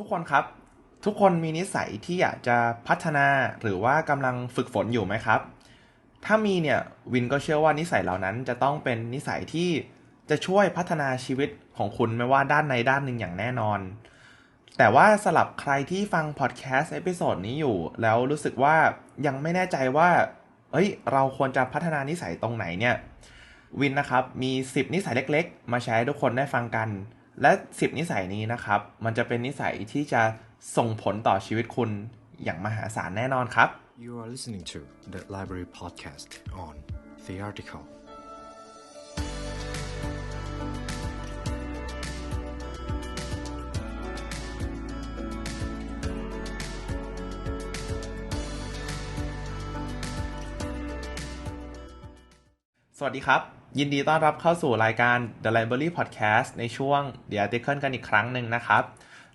ทุกคนครับ ทุกคนมีนิสัยที่อยากจะพัฒนาหรือว่ากำลังฝึกฝนอยู่ไหมครับ ถ้ามีเนี่ยวินก็เชื่อว่านิสัยเหล่านั้นจะต้องเป็นนิสัยที่จะช่วยพัฒนาชีวิตของคุณไม่ว่าด้านในด้านหนึ่งอย่างแน่นอน แต่ว่าสลับใครที่ฟังพอดแคสต์เอพิโซดนี้อยู่ แล้วรู้สึกว่ายังไม่แน่ใจว่าเอ้ย เราควรจะพัฒนานิสัยตรงไหนเนี่ย วินนะครับ มี 10 นิสัยเล็ก ๆ มาแชร์ให้ทุกคนได้ฟังกัน และ 10 นิสัยนี้นะครับ มันจะเป็นนิสัยที่จะส่งผลต่อชีวิตคุณอย่างมหาศาลแน่นอนครับ You are listening to the Library Podcast on Theoretical สวัสดีครับ ยินดีต้อนรับเข้าสู่รายการ The Library Podcast ในช่วง The Article กันอีกครั้งหนึ่งนะครับ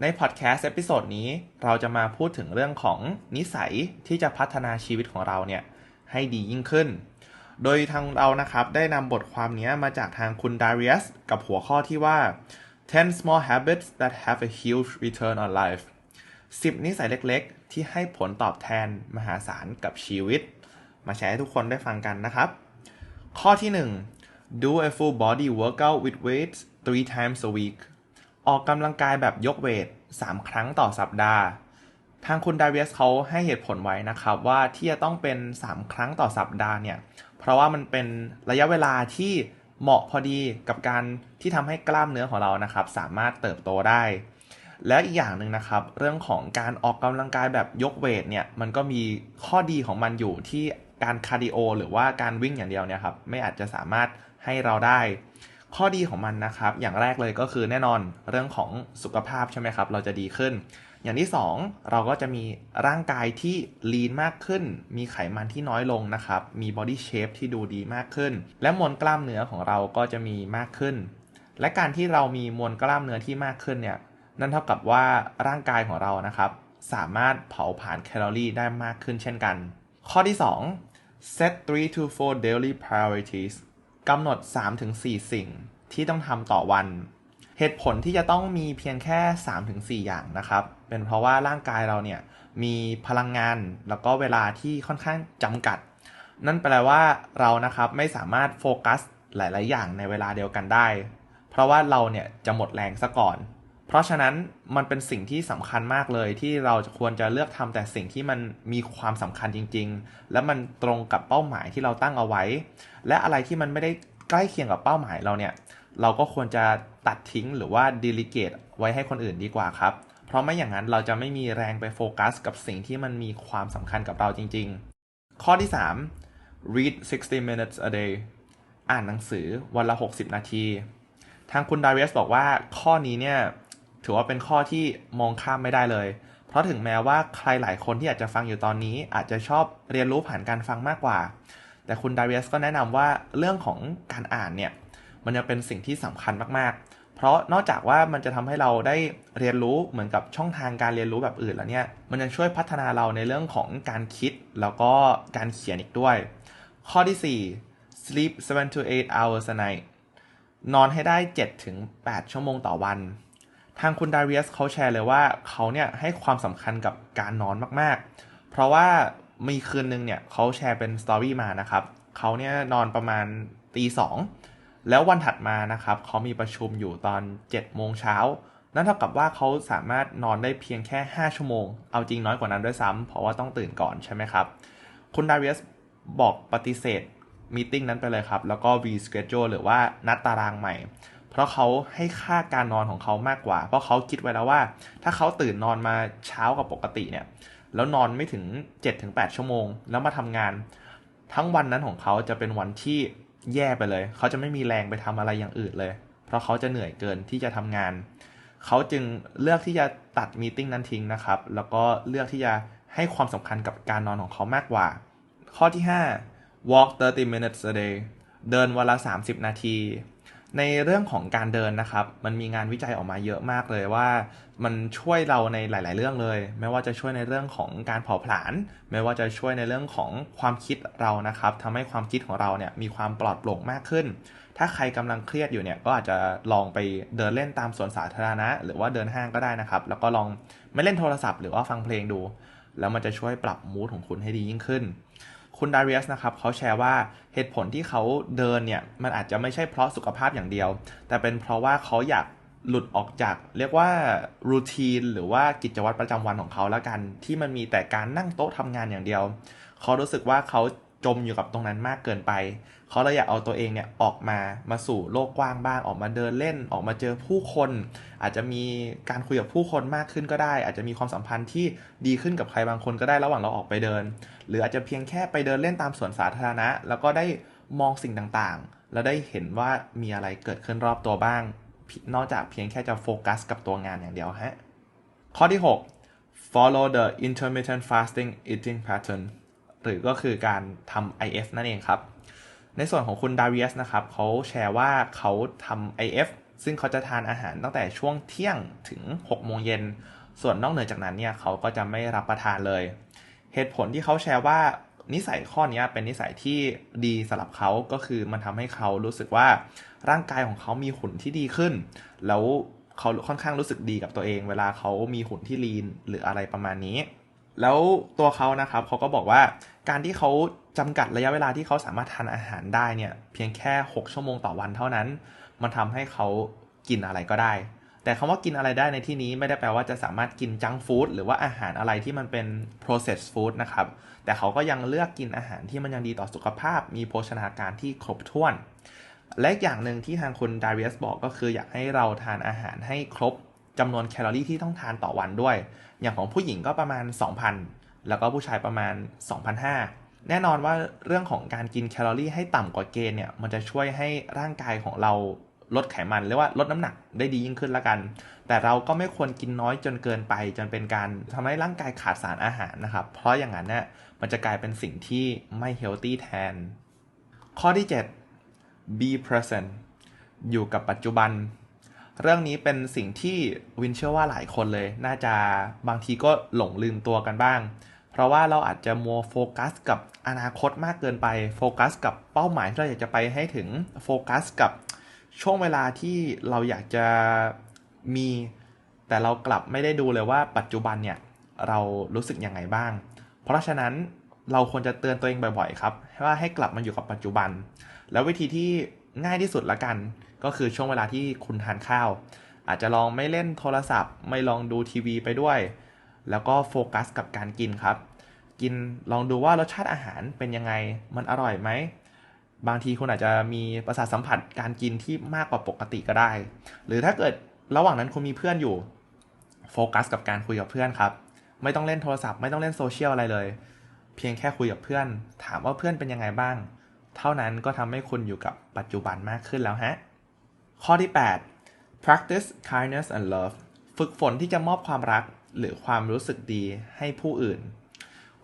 ใน podcast เอพิโซดนี้เราจะมาพูดถึงเรื่องของนิสัยที่จะพัฒนาชีวิตของเราเนี่ยให้ดียิ่งขึ้น โดยทางเรานะครับได้นำบทความนี้มาจากทางคุณดาริอัสกับหัวข้อที่ว่า 10 small habits that have a huge return on life 10 นิสัยเล็กๆ ที่ให้ผลตอบแทนมหาศาลกับชีวิต มาแชร์ให้ทุกคนได้ฟังกันนะครับ ข้อที่ 1 do a full body workout with weights three times a week ออกกำลังกายแบบยกเวท 3 ครั้งต่อสัปดาห์ ทางคุณดาริสเขาให้เหตุผลไว้นะครับ ว่าที่จะต้องเป็น 3 ครั้งต่อสัปดาห์เนี่ย เพราะว่ามันเป็นระยะเวลาที่เหมาะพอดีกับการที่ทำให้กล้ามเนื้อของเรานะครับ สามารถเติบโตได้ และอีกอย่างหนึ่งนะครับ เรื่องของการออกกำลังกายแบบยกเวทเนี่ย มันก็มีข้อดีของมันอยู่ที่ การคาร์ดิโอหรือว่าการวิ่งอย่างเดียวเนี่ยครับไม่อาจจะสามารถให้เราได้ ข้อดีของมันนะครับ อย่างแรกเลยก็คือแน่นอนเรื่องของสุขภาพใช่ไหมครับ เราจะดีขึ้น อย่างที่ 2 เราก็จะมีร่างกายที่ลีนมากขึ้น มีไขมันที่น้อยลงนะครับ มีบอดี้เชฟที่ดูดีมากขึ้น และมวลกล้ามเนื้อของเราก็จะมีมากขึ้น และการที่เรามีมวลกล้ามเนื้อที่มากขึ้นเนี่ยนั่นเท่ากับว่าร่างกายของเรานะครับ สามารถเผาผลาญแคลอรี่ได้มากขึ้นเช่นกัน ข้อที่ 2 set 3 to 4 daily priorities กำหนด 3-4 สิ่งที่ต้องทำต่อวัน เหตุผลที่จะต้องมีเพียงแค่ 3-4 อย่างนะครับ เป็นเพราะว่าร่างกายเราเนี่ย มีพลังงานแล้วก็เวลาที่ค่อนข้างจำกัด นั่นแปลว่าเรานะครับไม่สามารถโฟกัสหลาย ๆ อย่างในเวลาเดียวกันได้ เพราะว่าเราเนี่ยจะหมดแรงซะก่อน เพราะฉะนั้นมันเป็นสิ่งที่สำคัญมากเลยที่เราควรจะเลือกทำแต่สิ่งที่มันมีความสำคัญจริง ๆ และมันตรงกับเป้าหมายที่เราตั้งเอาไว้ และอะไรที่มันไม่ได้ใกล้เคียงกับเป้าหมายเราเนี่ย เราก็ควรจะตัดทิ้งหรือว่าดีลิเกตไว้ให้คนอื่นดีกว่าครับ เพราะไม่อย่างนั้นเราจะไม่มีแรงไปโฟกัส กับสิ่งที่มันมีความสำคัญกับเราจริง ๆ ข้อที่ 3 read 60 minutes a day อ่านหนังสือวันละ 60 นาที ทางคุณดาริสบอกว่าข้อนี้เนี่ย ถือว่าเป็นข้อที่มองข้ามไม่ได้เลย เพราะถึงแม้ว่าใครหลายคนที่อาจจะฟังอยู่ตอนนี้ อาจจะชอบเรียนรู้ผ่านการฟังมากกว่า แต่คุณดาริสก็แนะนำว่าเรื่องของการอ่านเนี่ยมันจะเป็นสิ่งที่สำคัญมากๆ เพราะนอกจากว่ามันจะทำให้เราได้เรียนรู้เหมือนกับช่องทางการเรียนรู้แบบอื่นแล้วเนี่ย มันยังช่วยพัฒนาเราในเรื่องของการคิดแล้วก็การเขียนอีกด้วย ข้อที่ 4 sleep 7 to 8 hours a night นอนให้ได้ 7-8 ชั่วโมงต่อวัน ทางคุณดาริอสเขาแชร์เลยว่าเขาเนี่ยให้ความสำคัญกับการนอนมากๆ เพราะว่ามีคืนนึงเนี่ยเขาแชร์เป็นสตอรี่มานะครับเขาเนี่ยนอนประมาณตีสองแล้ววันถัดมานะครับเขามีประชุมอยู่ตอน7โมงเช้านั่นเท่ากับว่าเขาสามารถนอนได้เพียงแค่ 5 ชั่วโมง เอาจริงน้อยกว่านั้นด้วยซ้ำเพราะว่าต้องตื่นก่อนใช่ไหมครับ คุณดาริอสบอกปฏิเสธมีติ้งนั้นไปเลยครับ แล้วก็ reschedule หรือว่านัดตารางใหม่ เพราะเขาให้ค่าการนอนของเขามากกว่า เพราะเขาคิดไว้แล้วว่า ถ้าเขาตื่นนอนมาเช้ากับปกติเนี่ย แล้วนอนไม่ถึง 7-8 ชั่วโมง แล้วมาทำงาน ทั้งวันนั้นของเขาจะเป็นวันที่แย่ไปเลย เขาจะไม่มีแรงไปทำอะไรอย่างอื่นเลย เพราะเขาจะเหนื่อยเกินที่จะทำงาน เขาจึงเลือกที่จะตัดมีติ้งนั้นทิ้งนะครับ แล้วก็เลือกที่จะให้ความสำคัญกับการนอนของเขามากกว่า ข้อที่ 5 walk 30 minutes a day เดินวันละ 30 นาที ในเรื่องของการเดินนะครับ มันมีงานวิจัยออกมาเยอะมากเลยว่า มันช่วยเราในหลาย ๆ เรื่องเลย ไม่ว่าจะช่วยในเรื่องของการเผาผลาญ ไม่ว่าจะช่วยในเรื่องของความคิดเรานะครับทำให้ความคิดของเราเนี่ยมีความปลอดโปร่งมากขึ้น ถ้าใครกำลังเครียดอยู่เนี่ยก็อาจจะลองไปเดินเล่นตามสวนสาธารณะ หรือว่าเดินห้างก็ได้นะครับ แล้วก็ลองไม่เล่นโทรศัพท์หรือว่าฟังเพลงดู แล้วมันจะช่วยปรับมูดของคุณให้ดียิ่งขึ้น คุณดาริอัสนะครับเขาแชร์ว่าเหตุผลที่เขาเดินเนี่ย มันอาจจะไม่ใช่เพราะสุขภาพอย่างเดียว แต่เป็นเพราะว่าเขาอยากหลุดออกจาก เรียกว่ารูทีนหรือว่ากิจวัตรประจำวันของเขาแล้วกัน ที่มันมีแต่การนั่งโต๊ะทำงานอย่างเดียว เขารู้สึกว่าเขาจมอยู่กับตรงนั้นมากเกินไป เขาเลยอยากเอาตัวเองเนี่ยออกมามาสู่โลกกว้างบ้าง ออกมาเดินเล่นออกมาเจอผู้คน อาจจะมีการคุยกับผู้คนมากขึ้นก็ได้ อาจจะมีความสัมพันธ์ที่ดีขึ้นกับใครบางคนก็ได้ระหว่างเราออกไปเดิน หรืออาจจะเพียงแค่ไปเดินเล่นตามสวนสาธารณะ แล้วก็ได้มองสิ่งต่างๆ แล้วได้เห็นว่ามีอะไรเกิดขึ้นรอบตัวบ้าง นอกจากเพียงแค่จะโฟกัสกับตัวงานอย่างเดียวฮะข้อที่ 6 follow the intermittent fasting eating pattern หรือก็คือการทำ IF นั่นเองครับ ในส่วนของคุณดาริ u สนะครับเขาแชร์ว่าเขาทำ IF ซึ่งเขาจะทานอาหารตั้งแต่ช่วงเที่ยงถึง 6 โมงเย็น ส่วนนอกเหนือจากนั้นเนี่ยเขาก็จะไม่รับประทานเลย เหตุผลที่เขาแชร์ว่านิสัยข้อนี้เป็นนิสัยที่ดีสำหรับเขาก็คือมันทำให้เขารู้สึกว่าร่างกายของเขามีหุ่นที่ดีขึ้น แล้วเขาค่อนข้างรู้สึกดีกับตัวเอง เวลาเขามีหุ่นที่ลีนหรืออะไรประมาณนี้ แล้วตัวเขานะครับเขาก็บอกว่าการที่เขาจำกัดระยะเวลาที่เขาสามารถทานอาหารได้เนี่ยเพียงแค่ 6 ชั่วโมงต่อวันเท่านั้น มันทำให้เขากินอะไรก็ได้ แต่คำว่ากินอะไรได้ในที่นี้ไม่ได้แปลว่าจะสามารถกินจังฟู้ดหรือว่าอาหารอะไรที่มันเป็น processed food นะครับ แต่เขาก็ยังเลือกกินอาหารที่มันยังดีต่อสุขภาพ มีโภชนาการที่ครบถ้วน และอีกอย่างหนึ่งที่ทางคุณดาริอัสบอกก็คืออยากให้เราทานอาหารให้ครบ จำนวนแคลอรี่ที่ต้องทานต่อวันด้วย อย่างของผู้หญิงก็ประมาณ 2,000 แล้วก็ผู้ชายประมาณ 2,500 แน่นอนว่าเรื่องของการกินแคลอรี่ให้ต่ำกว่าเกณฑ์เนี่ย มันจะช่วยให้ร่างกายของเราลดไขมันเรียกว่าลดน้ำหนักได้ดียิ่งขึ้นละกัน แต่เราก็ไม่ควรกินน้อยจนเกินไป จนเป็นการทำให้ร่างกายขาดสารอาหารนะครับ เพราะอย่างนั้นเนี่ยมันจะกลายเป็นสิ่งที่ไม่เฮลตี้แทน ข้อที่ 7 be present อยู่กับปัจจุบัน เรื่องนี้เป็นสิ่งที่วินเชื่อว่าหลายคนเลย น่าจะบางทีก็หลงลืมตัวกันบ้าง เพราะว่าเราอาจจะมัวโฟกัสกับอนาคตมากเกินไป โฟกัสกับเป้าหมายที่เราอยากจะไปให้ถึง โฟกัสกับช่วงเวลาที่เราอยากจะมี แต่เรากลับไม่ได้ดูเลยว่าปัจจุบันเนี่ยเรารู้สึกยังไงบ้าง เพราะฉะนั้นเราควรจะเตือนตัวเองบ่อยๆ ครับว่าให้กลับมาอยู่กับปัจจุบัน แล้ววิธีที่ ง่ายที่สุดละกัน ก็คือช่วงเวลาที่คุณทานข้าว อาจจะลองไม่เล่นโทรศัพท์ ไม่ลองดูทีวีไปด้วย แล้วก็โฟกัสกับการกินครับ กินลองดูว่ารสชาติอาหารเป็นยังไงมันอร่อยไหมบางทีคุณอาจจะมีประสาทสัมผัสการกินที่มากกว่าปกติก็ได้ หรือถ้าเกิดระหว่างนั้นคุณมีเพื่อนอยู่โฟกัสกับการคุยกับเพื่อนครับ ไม่ต้องเล่นโทรศัพท์ไม่ต้องเล่นโซเชียลอะไรเลย เพียงแค่คุยกับเพื่อน ถามว่าเพื่อนเป็นยังไงบ้าง เท่านั้นก็ทำให้คุณอยู่กับปัจจุบันมากขึ้นแล้วฮะ ข้อที่ 8 practice kindness and love ฝึกฝนที่จะมอบความรักหรือความรู้สึกดีให้ผู้อื่น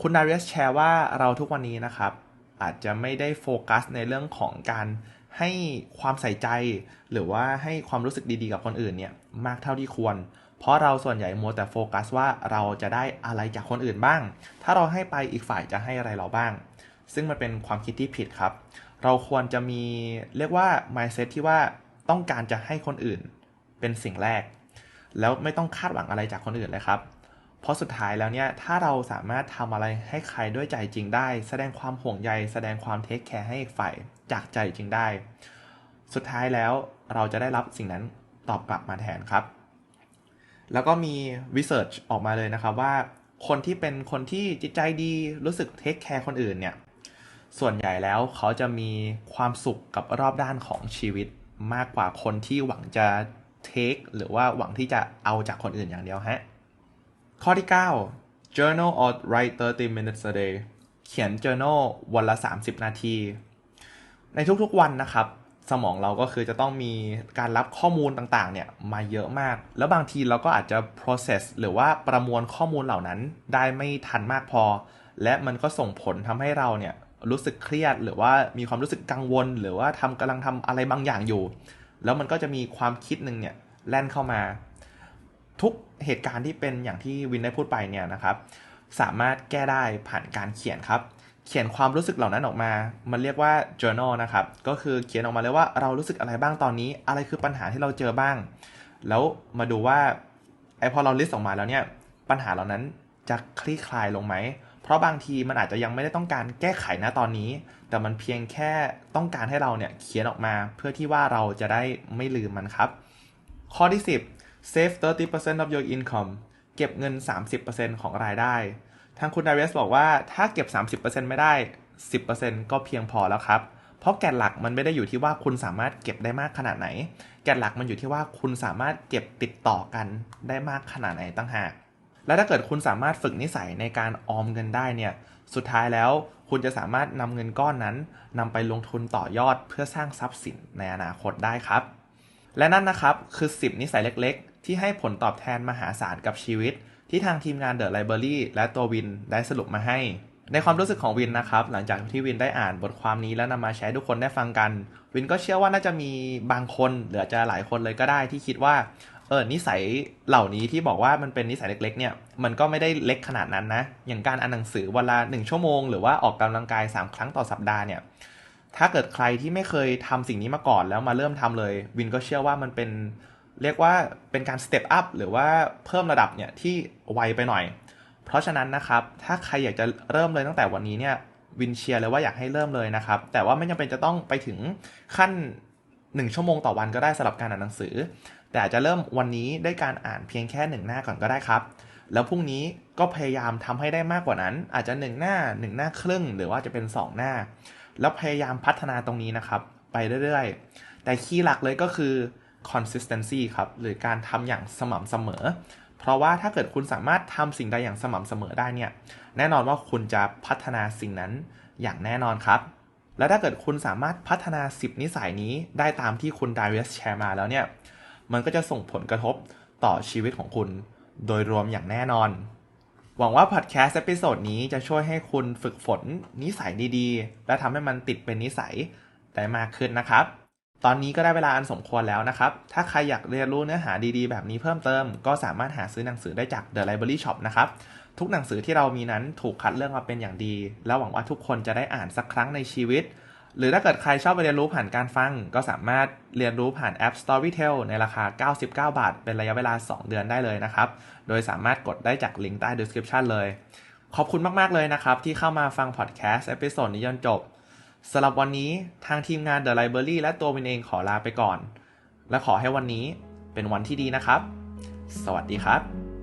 คุณนาเรสแชร์ว่าเราทุกวันนี้นะครับ อาจจะไม่ได้โฟกัสในเรื่องของการให้ความใส่ใจ หรือว่าให้ความรู้สึกดีๆ กับคนอื่นเนี่ยมากเท่าที่ควร เพราะเราส่วนใหญ่มัวแต่โฟกัสว่าเราจะได้อะไรจากคนอื่นบ้าง ถ้าเราให้ไปอีกฝ่ายจะให้อะไรเราบ้าง ซึ่งมันเป็นความคิดที่ผิดครับ เราควรจะมีเรียกว่า mindset ที่ว่าต้องการจะให้คนอื่นเป็นสิ่งแรก แล้วไม่ต้องคาดหวังอะไรจากคนอื่นเลยครับ เพราะสุดท้ายแล้วเนี่ย ถ้าเราสามารถทำอะไรให้ใครด้วยใจจริงได้ แสดงความห่วงใย แสดงความเทคแคร์ให้อีกฝ่ายจากใจจริงได้ สุดท้ายแล้วเราจะได้รับสิ่งนั้นตอบกลับมาแทนครับ แล้วก็มีวิจัยออกมาเลยนะครับว่าคนที่เป็นคนที่จิตใจดีรู้สึกเทคแคร์คนอื่นเนี่ย ส่วนใหญ่แล้วเขาจะมีความสุขกับรอบด้านของชีวิตมากกว่าคนที่หวังจะเทคหรือว่าหวังที่จะเอาจากคนอื่นอย่างเดียวฮะ ข้อที่ 9 journal or write 30 minutes a day เขียน journal วันละ 30 นาที ในทุกๆวันนะครับ สมองเราก็คือจะต้องมีการรับข้อมูลต่างๆ เนี่ยมาเยอะมาก แล้วบางทีเราก็อาจจะ process หรือว่าประมวลข้อมูลเหล่านั้นได้ไม่ทันมากพอ และมันก็ส่งผลทำให้เราเนี่ย รู้สึกเครียด หรือว่ามีความรู้สึกกังวล หรือว่าทำกำลังทำอะไรบางอย่างอยู่ แล้วมันก็จะมีความคิดหนึ่งเนี่ยแล่นเข้ามา ทุกเหตุการณ์ที่เป็นอย่างที่วินได้พูดไปเนี่ยนะครับ สามารถแก้ได้ผ่านการเขียนครับ เขียนความรู้สึกเหล่านั้นออกมา มันเรียกว่า journal นะครับ ก็คือเขียนออกมาเลยว่าเรารู้สึกอะไรบ้างตอนนี้ อะไรคือปัญหาที่เราเจอบ้าง แล้วมาดูว่าไอพอเราลิสต์ออกมาแล้วเนี่ยปัญหาเหล่านั้นจะคลี่คลายลงไหม เพราะบางทีมันอาจจะยังไม่ได้ต้องการแก้ไขนะตอนนี้ แต่มันเพียงแค่ต้องการให้เราเนี่ยเขียนออกมาเพื่อที่ว่าเราจะได้ไม่ลืมมันครับ ข้อที่ 10 save 30% of your income เก็บเงิน 30%ของรายได้ ทางคุณดาริสบอกว่าถ้าเก็บ 30%ไม่ได้ 10%ก็เพียงพอแล้วครับ เพราะแกนหลักมันไม่ได้อยู่ที่ว่าคุณสามารถเก็บได้มากขนาดไหน แกนหลักมันอยู่ที่ว่าคุณสามารถเก็บติดต่อกันได้มากขนาดไหนตั้งหาก และถ้าเกิดคุณสามารถฝึกนิสัยในการออมเงินได้เนี่ย สุดท้ายแล้วคุณจะสามารถนำเงินก้อนนั้นนำไปลงทุนต่อยอดเพื่อสร้างทรัพย์สินในอนาคตได้ครับ และนั่นนะครับคือ 10 นิสัยเล็กๆ ที่ให้ผลตอบแทนมหาศาลกับชีวิต ที่ทางทีมงาน The Library และตัววินได้สรุปมาให้ ในความรู้สึกของวินนะครับ หลังจากที่วินได้อ่านบทความนี้แล้วนำมาแชร์ทุกคนได้ฟังกัน วินก็เชื่อว่าน่าจะมีบางคนหรือจะหลายคนเลยก็ได้ที่คิดว่า เออนิสัยเหล่านี้ที่บอกว่ามันเป็นนิสัยเล็กๆเนี่ยมันก็ไม่ได้เล็กขนาดนั้นนะ อย่างการอ่านหนังสือเวละหนึ่งชั่วโมง หรือว่าออกกำลังกาย 3 ครั้งต่อสัปดาห์เนี่ยถ้าเกิดใครที่ไม่เคยทำสิ่งนี้มาก่อนแล้วมาเริ่มทำเลย วินก็เชื่อว่ามันเป็นเรียกว่าเป็นการสเต็ปอัพหรือว่าเพิ่มระดับเนี่ยที่ไวไปหน่อย เพราะฉะนั้นนะครับ ถ้าใครอยากจะเริ่มเลยตั้งแต่วันนี้เนี่ยวินเชียร์เลยว่าอยากให้เริ่มเลยนะครับ แต่ว่าไม่จำเป็นจะต้องไปถึงขั้น 1 ชั่วโมงต่อวันก็ได้สำหรับการอ่านหนังสือ แต่อาจจะเริ่มวันนี้ได้การอ่านเพียงแค่หนึ่งหน้าก่อนก็ได้ครับ แล้วพรุ่งนี้ก็พยายามทำให้ได้มากกว่านั้น อาจจะ 1 หน้า 1 หน้าครึ่ง หรือว่าจะเป็น 2 หน้า แล้วพยายามพัฒนาตรงนี้นะครับ ไปเรื่อยๆ แต่คีย์หลักเลยก็คือ consistency ครับหรือการทำอย่างสม่ำเสมอ เพราะว่าถ้าเกิดคุณสามารถทำสิ่งใดอย่างสม่ำเสมอได้เนี่ยแน่นอนว่าคุณจะพัฒนาสิ่งนั้นอย่างแน่นอนครับ และถ้าเกิดคุณสามารถพัฒนา 10 นิสัยนี้ได้ตามที่คุณดาริสแชร์มาแล้วเนี่ย มันก็จะส่งผลกระทบต่อชีวิตของคุณโดยรวมอย่างแน่นอน หวังว่าพอดแคสต์เอพิโซดนี้จะช่วยให้คุณฝึกฝนนิสัยดีๆ และทำให้มันติดเป็นนิสัยได้มากขึ้นนะครับ ตอนนี้ก็ได้เวลาอันสมควรแล้วนะครับ ถ้าใครอยากเรียนรู้เนื้อหาดีๆ แบบนี้เพิ่มเติม ก็สามารถหาซื้อหนังสือได้จาก The Library Shop นะครับ ทุกหนังสือที่เรามีนั้นถูกคัดเลือกมาเป็นอย่างดี และหวังว่าทุกคนจะได้อ่านสักครั้งในชีวิต หรือถ้าเกิดใครชอบไปเรียนรู้ผ่านการฟัง ก็สามารถเรียนรู้ผ่านแอป Storytel ในราคา 99 บาท เป็นระยะเวลา 2 เดือนได้เลยนะครับ โดยสามารถกดได้จากลิงก์ใต้ description เลย ขอบคุณมาก ๆ เลยนะครับ ที่เข้ามาฟังพอดแคสต์เอพิโซดนี้จนจบสำหรับวันนี้ทางทีมงาน The Library และตัววินเองขอลาไปก่อน และขอให้วันนี้เป็นวันที่ดีนะครับ สวัสดีครับ